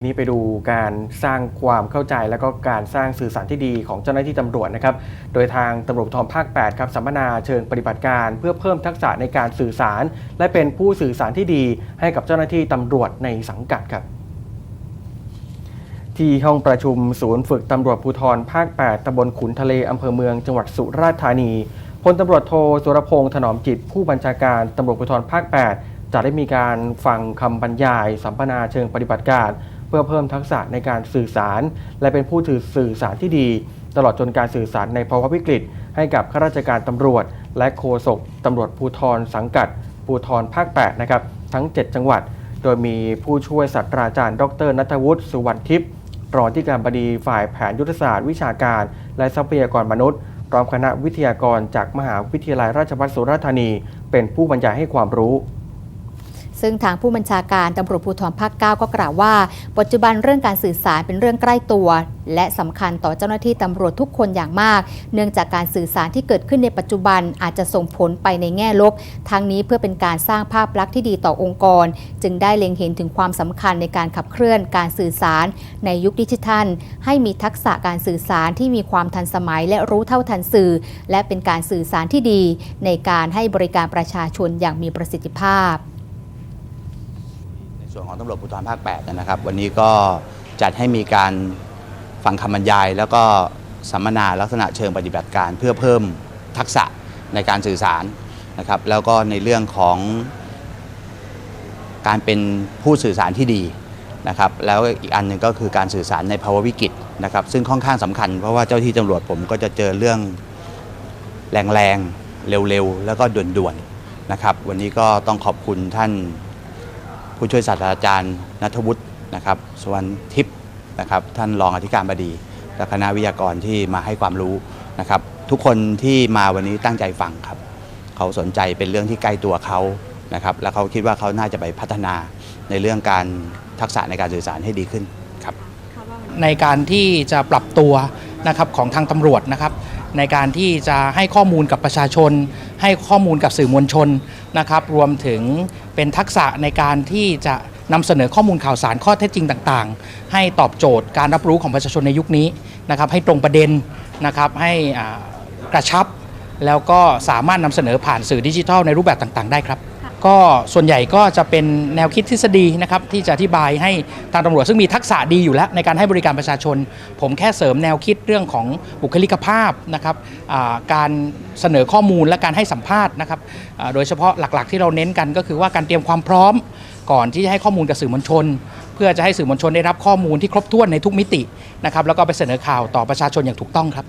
นี้ไปดูการสร้างความเข้าใจและก็การสร้างสื่อสารที่ดีของเจ้าหน้าที่ตำรวจนะครับ โดยทางตำรวจภูธรภาค 8 ครับสัมมนาเชิงปฏิบัติการ เพื่อเพิ่มทักษะในการสื่อสาร และเป็นผู้สื่อสารที่ดีให้กับเจ้าหน้าที่ตำรวจในสังกัดครับที่ห้องประชุมศูนย์ฝึกตำรวจภูธรภาค 8ตำบลขุนทะเลอำเภอเมืองจังหวัดสุราษฎร์ธานีพลตำรวจโทสุรพงษ์ถนอมจิต ผู้บัญชาการตำรวจภูธรภาค 8 จะได้มีการฟังคำบรรยาย สัมมนาเชิงปฏิบัติการ เพื่อเพิ่มทักษะในการสื่อสาร และเป็นผู้ถือสื่อสารที่ดี ตลอดจนการสื่อสารในภาวะวิกฤต ให้กับข้าราชการตำรวจ และโฆษกตำรวจภูธรสังกัดภูธรภาค8นะครับทั้ง 7 จังหวัด โดยมีผู้ช่วยศาสตราจารย์ ดรนัทวุฒิสุวรรณทิพย์รองที่การบดีฝ่ายแผนยุทธศาสตร์วิชาการ และทรัพยากรมนุษย์พร้อมคณะวิทยากรจากมหาวิทยาลัยราชภัฏสุราษฎร์ธานี เป็นผู้บรรยายให้ความรู้ ซึ่งทางผู้บัญชาการตำรวจภูธรภาค 9 ก็กล่าวว่า ปัจจุบันเรื่องการสื่อสารเป็นเรื่องใกล้ตัว และสำคัญต่อเจ้าหน้าที่ตำรวจทุกคนอย่างมาก เนื่องจากการสื่อสารที่เกิดขึ้นในปัจจุบันอาจจะส่งผลไปในแง่ลบ ทั้งนี้เพื่อเป็นการสร้างภาพลักษณ์ที่ดีต่อองค์กร จึงได้เล็งเห็นถึงความสำคัญในการขับเคลื่อนการสื่อสาร ในยุคดิจิทัล ให้มีทักษะการสื่อสารที่มีความทันสมัย และรู้เท่าทันสื่อ และเป็นการสื่อสารที่ดี ในการให้บริการประชาชนอย่างมีประสิทธิภาพ ส่วนของตำรวจภูธรภาค8นยนะครับ วันนี้ก็จัดให้มีการฟังคำบรรยาย แล้วก็สัมมนาลักษณะเชิงปฏิบัติการเพื่อเพิ่มทักษะในการสื่อสารนะครับ แล้วก็ในเรื่องของการเป็นผู้สื่อสารที่ดีนะครับ แล้วอีกอันหนึ่งก็คือการสื่อสารในภาวะวิกฤตนะครับ ซึ่งค่อนข้างสำคัญเพราะว่าเจ้าที่ตำรวจผมก็จะเจอเรื่องแรงๆ เร็วๆ แล้วก็ด่วนๆนะครับ วันนี้ก็ต้องขอบคุณท่าน ผู้ช่วยศาสตราจารย์นัทวุฒินะครับสวรรณทิพย์นะครับท่านรองอธิการบดีและคณะวิทยากรที่มาให้ความรู้นะครับ ทุกคนที่มาวันนี้ตั้งใจฟังครับ เขาสนใจเป็นเรื่องที่ใกล้ตัวเขานะครับ แล้วเขาคิดว่าเขาน่าจะไปพัฒนาในเรื่องการทักษะในการสื่อสารให้ดีขึ้นครับ ในการที่จะปรับตัว นะครับของทางตำรวจนะครับ ในการที่จะให้ข้อมูลกับประชาชน ให้ข้อมูลกับสื่อมวลชนนะครับ รวมถึงเป็นทักษะในการที่จะนำเสนอข้อมูลข่าวสารข้อเท็จจริงต่างๆ ให้ตอบโจทย์การรับรู้ของประชาชนในยุคนี้นะครับ ให้ตรงประเด็นนะครับให้กระชับ แล้วก็สามารถนำเสนอผ่านสื่อดิจิทัลในรูปแบบต่าง ๆ ได้ครับ ก็ส่วนใหญ่ก็จะเป็นแนวคิดทฤษฎีนะครับที่จะอธิบายให้ทางตำรวจซึ่งมีทักษะดีอยู่แล้วในการให้บริการประชาชน ผมแค่เสริมแนวคิดเรื่องของบุคลิกภาพนะครับการเสนอข้อมูลและการให้สัมภาษณ์นะครับโดยเฉพาะหลักๆ ที่เราเน้นกันก็คือว่าการเตรียมความพร้อมก่อนที่จะให้ข้อมูลกับสื่อมวลชน เพื่อจะให้สื่อมวลชนได้รับข้อมูลที่ครบถ้วนในทุกมิตินะครับแล้วก็ไปเสนอข่าวต่อประชาชนอย่างถูกต้องครับ